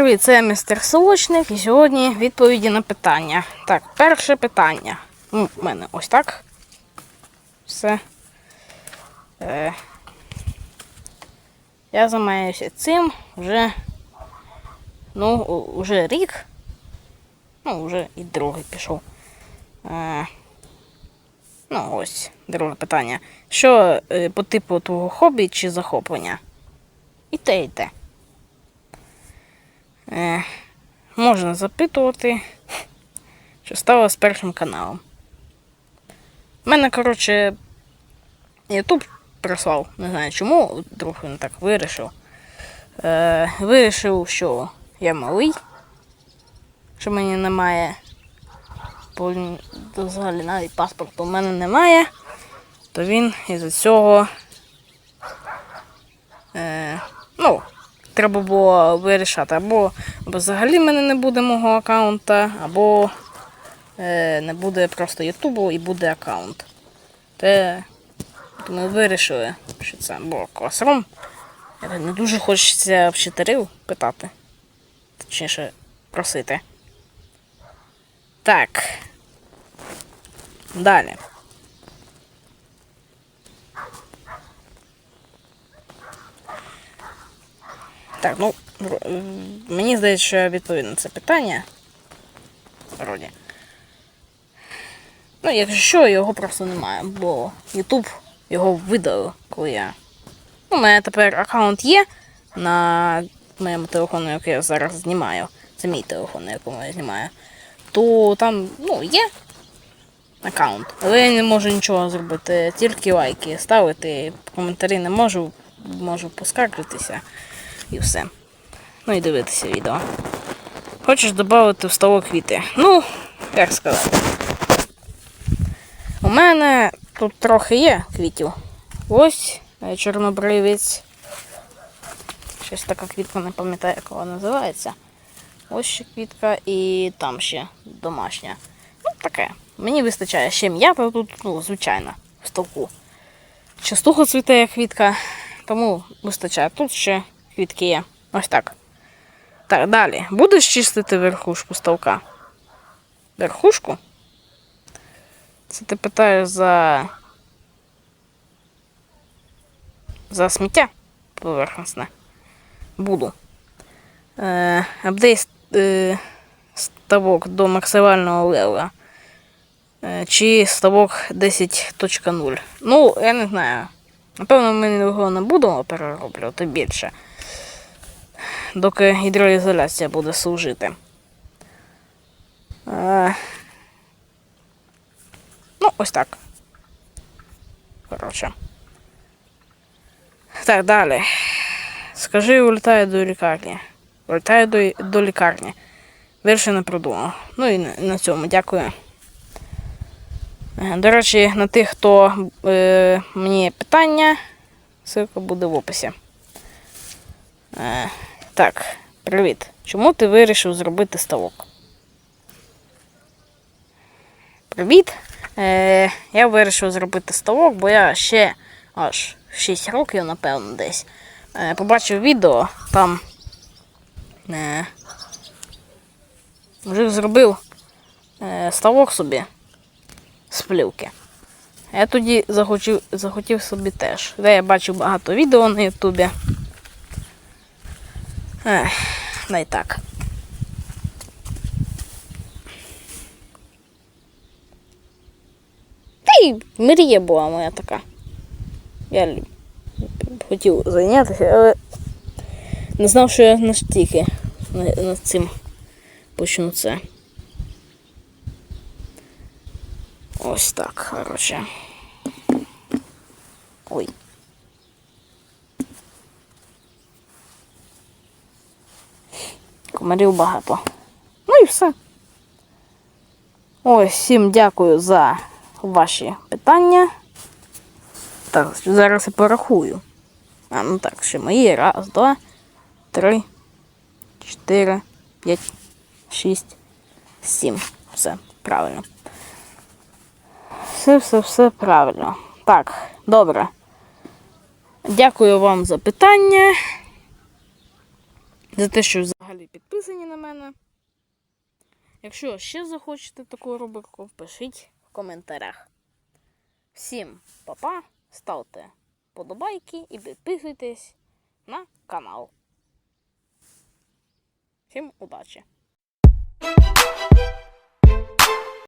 привіт, це містер Солочник і сьогодні відповіді на питання. Так, перше питання. Ну, у мене ось так. Все. Е, я займаюся цим вже. Ну, вже рік. Ну, вже і другий пішов. Е, ну, ось, друге питання. Що е, по типу твого хобі чи захоплення? І те, і те. Е, можна запитувати, що стало з першим каналом. У мене, коротше, Ютуб прислав, не знаю чому, друг він так вирішив. Е, вирішив, що я малий, що мені немає. повні- Взагалі навіть паспорту в мене немає, то він із цього. Е, ну, треба було вирішати. Або, або взагалі в мене не буде мого аккаунта, або е, не буде просто Ютубу і буде аккаунт. Те ми вирішили, що це було класрум. Не дуже хочеться вчителів питати. Точніше, просити. Так. Далі. Так, ну, мені здається, що я відповів на це питання. Вроді. Ну, якщо що, його просто немає, бо YouTube його видалив, коли я. Ну, у мене тепер аккаунт є на моєму телефону, який я зараз знімаю. Це мій телефон, на якому я знімаю. То там, ну, є аккаунт. Але я не можу нічого зробити, тільки лайки ставити, коментарі не можу, можу поскаржитися і все. Ну і дивитися відео. Хочеш додати в столо квіти? Ну, як сказати. У мене тут трохи є квітів. Ось е, чорнобривець. Щось така квітка, не пам'ятаю, як вона називається. Ось ще квітка і там ще домашня. Ну, таке. Мені вистачає ще м'ята тут, ну, звичайно, в столку. Частухо цвіте квітка, тому вистачає. Тут ще квітки є. Ось так. Так, далі. Будеш чистити верхушку стовка? Верхушку? Це ти питаєш за. За сміття поверхностне. Буду. Е, е, ставок до максимального левела. Е, чи ставок 10.0. Ну, я не знаю. Напевно, ми його не будемо перероблювати більше. Доки гідроізоляція буде служити. Е, ну, ось так. Коротше. Так, далі. Скажи, улітаю до лікарні. Улітаю до, до лікарні. Більше не придумав. Ну і на, на цьому дякую. Е, До речі, на тих, хто е, мені питання, ссылка буде в описі. Е, так, привіт. Чому ти вирішив зробити ставок? Привіт. Е, я вирішив зробити ставок, бо я ще аж 6 років, напевно, десь. Е, побачив відео, там е, мужик зробив е, ставок собі з плівки. Я тоді захотів, захотів собі теж. Де я бачив багато відео на Ютубі. Ех, да й так. Та й мрія була моя така. Я хотів зайнятися, але не знав, що я настільки на- над цим почну це. Ось так, коротше. Ой. Комарів багато. Ну і все. Ось, всім дякую за ваші питання. Так, зараз я порахую. А, ну так, ще мої. Раз, два, три, чотири, п'ять, шість, сім. Все, правильно. Все, все, все правильно. Так, добре. Дякую вам за питання. За те, що підписані на мене. Якщо ще захочете таку рубрику, пишіть в коментарях. Всім па-па, ставте подобайки і підписуйтесь на канал. Всім удачі!